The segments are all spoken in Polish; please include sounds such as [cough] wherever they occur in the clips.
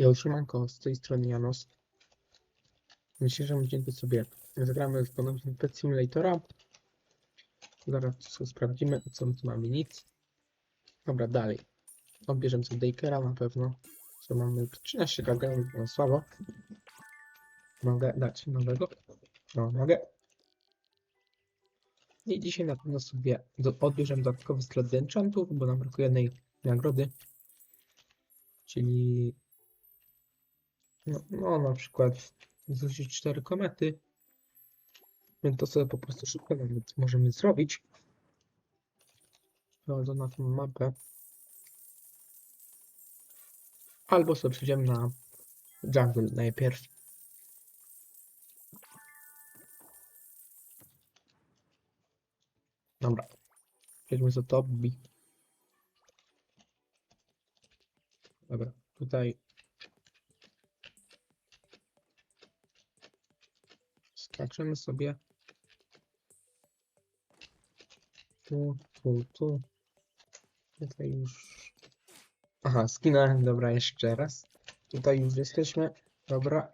Jo, siemanko, z tej strony Janos. W dzisiejszym odcinku sobie zagramy ponownie w Pet Simulatora. Zaraz wszystko sprawdzimy, co my tu mamy, nic. Dobra, dalej. Odbierzemy sobie Dakera na pewno. Co mamy? 13 kg, no słabo. Mogę dać nowego? No, mogę. I dzisiaj na pewno sobie odbierzemy dodatkowy slot enchantów, bo nam brakuje jednej nagrody. Czyli no, no na przykład zrzucić cztery komety. Więc to sobie po prostu szybko nawet możemy zrobić. Wchodzę na tą mapę. Albo sobie przejdziemy na jungle najpierw. Dobra. Przejdźmy do top B. Dobra, tutaj skaczemy sobie tu, tu, tu. Tutaj już. Aha, skinąłem, dobra, jeszcze raz. Tutaj już jesteśmy. Dobra.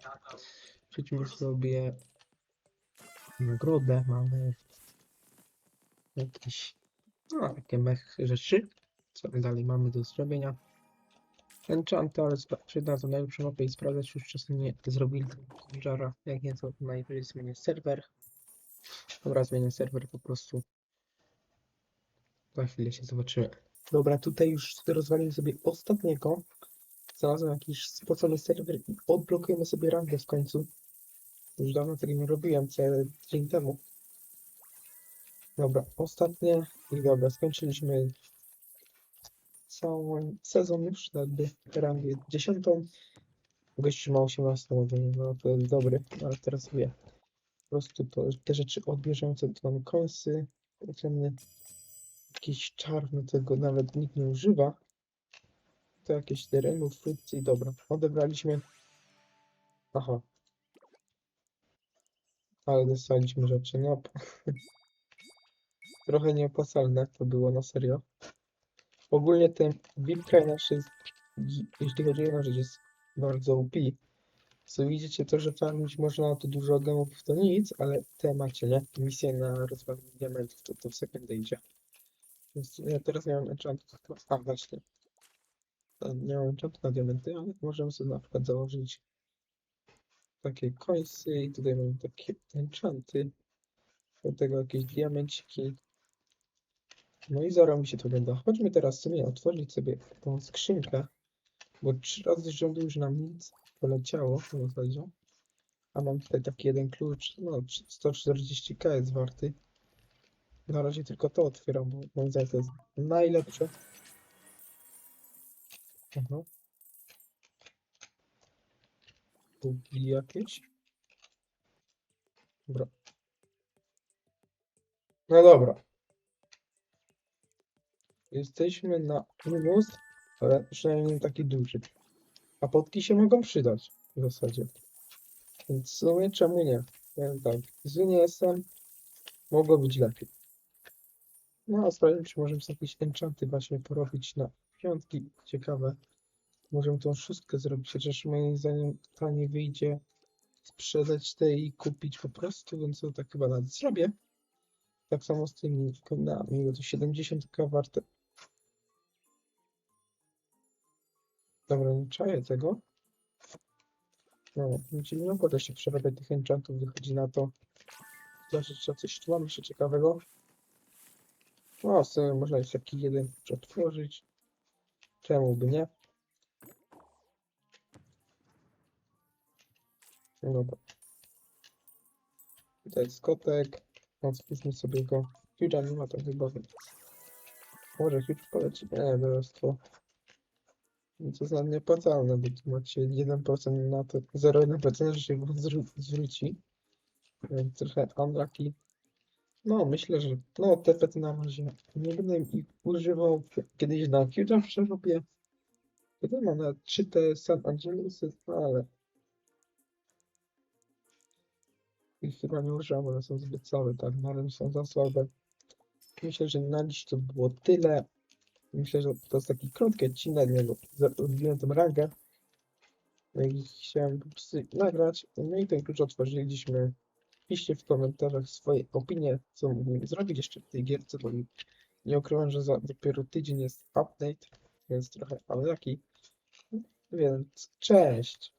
Przejdźmy sobie nagrodę. Mamy jakieś no, takie mech rzeczy. Co dalej mamy do zrobienia? Spra- przyda to najlepszą mapę i sprawdzać już nie zrobili żara. Jak nie to najwyżej zmienię serwer. Dobra, zmienię serwer po prostu. Za chwilę się zobaczymy. Dobra, tutaj już rozwalimy sobie ostatniego. Znalazłem jakiś spocony serwer i odblokujemy sobie rangę w końcu. Już dawno tego nie robiłem, cały dzień temu. Dobra, ostatnie i dobra, skończyliśmy cały sezon już, jakby rangę dziesiątą. Gościu ma 18, mówię, no to jest dobry, ale teraz sobie po prostu to, te rzeczy odbierzemy, co tu mamy końsy, potrzebny jakiś czar, no tego nawet nikt nie używa. To jakieś terenu, frukcji, dobra, odebraliśmy. Aha. Ale dostaliśmy rzeczy, no. [laughs] Trochę nieopłacalne to było na serio. Ogólnie ten VIP nasz jest, jeśli chodzi o rzecz, jest bardzo OP. Co widzicie to, że farmić można na to dużo gemów, to nic, ale te macie, nie? Misje na rozwalenie diamentów, to, to w sekundę idzie. Więc ja teraz nie mam enchantów, chyba- a właśnie. Nie mam enchantów na diamenty, ale możemy sobie na przykład założyć takie coinsy i tutaj mamy takie enchanty. Do tego jakieś diamenciki. No i zaraz mi się to wygląda. Chodźmy teraz sobie otworzyć sobie tą skrzynkę, bo trzy razy z rzędu już nam nic poleciało w zasadzie. A mam tutaj taki jeden klucz, no 140k jest warty. Na razie tylko to otwieram, bo moim zdaniem to jest najlepsze. Aha. Bugi jakieś. Dobra. No dobra. Jesteśmy na minus, ale przynajmniej nie taki duży. A potki się mogą przydać w zasadzie. Więc w sumie czemu nie? Powiem tak, zły nie jestem, mogło być lepiej. No a sprawdzimy, czy możemy sobie jakieś enchanty właśnie porobić na piątki. Ciekawe. Możemy tą szóstkę zrobić, chociaż moim zdaniem taniej wyjdzie sprzedać te i kupić po prostu, więc to tak chyba nawet zrobię. Tak samo z tymi konami, bo to 70k warte. Dobra, nie czaję tego. No, czyli no potem się przerabiać tych enchantów, wychodzi na to. Zawsze trzeba coś tu mam jeszcze ciekawego. No, w sumie można jeszcze taki jeden klucz otworzyć. Czemu by nie? No dobra. Tutaj jest kotek. No, spójrzmy sobie go. Huge'a nie ma tam chyba. Może Huge poleci? Nie, dorostwo. No to za nieopłacalne, bo tu macie 1% na to, 0,1% że się wam zwró- zwróci. Więc trochę unlucky. No, myślę, że no, te pety na razie nie będę ich używał. Kiedyś na Huge'a przerobię. Tutaj mam na 3 te San Angelusy, no ale ich chyba nie używam, one są zbyt słabe, tak, na razie są za słabe. Myślę, że na dziś to było tyle. Myślę, że to jest taki krótki odcinek, bo zrobiłem tę rangę. No i chciałem nagrać. No i ten klucz otworzyliśmy. Piszcie w komentarzach swoje opinie, co mógłbym zrobić jeszcze w tej gierce, bo nie ukrywam, że za dopiero tydzień jest update, więc trochę ale jaki. Więc cześć!